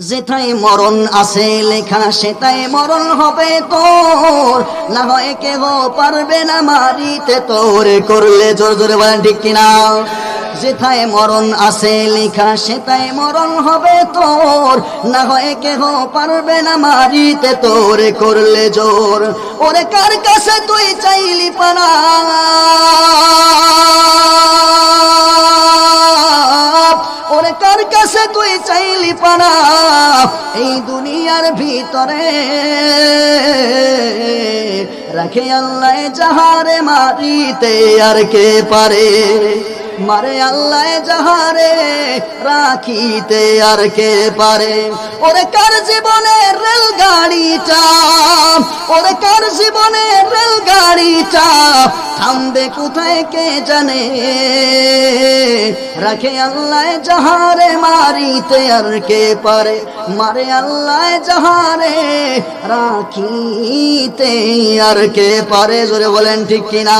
যেথায় মরণ আছে লেখা সেটাই মরণ হবে তোর। না হয় কেহ পারবে না মারিতে তোর। করলে জোর জোরে বলেন ঠিক কিনা? যেথায় মরণ আছে লেখা সেটাই মরণ হবে তোর। না হয় কেহ পারবে না মারিতে তোর। করলে জোর। ওরে কার কাছে তুই চাইলি পানা কার কাছে তুই চাইলি পানা, এই দুনিয়ার ভিতরে। রাখে আল্লাহ যাহারে মারিতে আর কে পারে? মারে আল্লাহ যাহারে রাখিতে, আর কে পারে? ওরে কার জীবনে রেলগাড়িটা? ওরে কার জীবনে রেলগাড়িটা? থামবে কোথায় কে জানে? রাখে আল্লাহ জাহারে মারিতে আর কে পারে? মারে আল্লাহ জাহারে রাখিতে আর কে পারে? জোরে বলেন ঠিক কিনা?